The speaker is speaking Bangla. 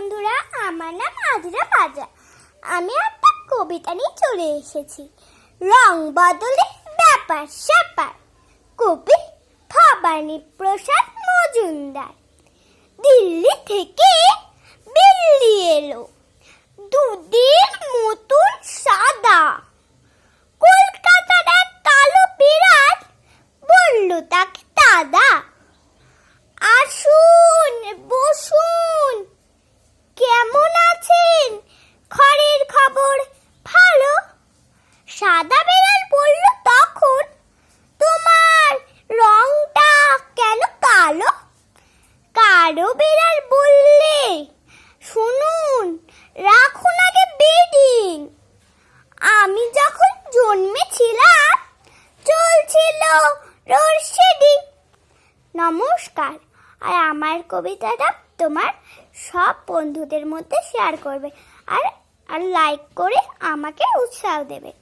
বন্ধুরা, আমার নাম আজরা পাজা আমি একটা কবিতা নিয়ে চলে এসেছি। রং বদলে ব্যাপার স্যাপার। কবি ভবানী প্রসাদ মজুমদার। দিল্লি থেকে বিল্লি এলো। দুধের মতন সাদা। কলকাতার এক কালো বিড়াল বলল, তাকে দাদা। সাদা বেড়াল বলল তখন। তোমার রংটা কেন কালো? কালো বেড়াল বললে, শুনুন রাখুন আগে বেডিং। আমি যখন জন্মেছিলাম, চলছিল রোডশেডিং নমস্কার। আর আমার কবিতাটা তোমার সব বন্ধুদের মধ্যে শেয়ার করবে। আর আর লাইক করে আমাকে উৎসাহ দেবে।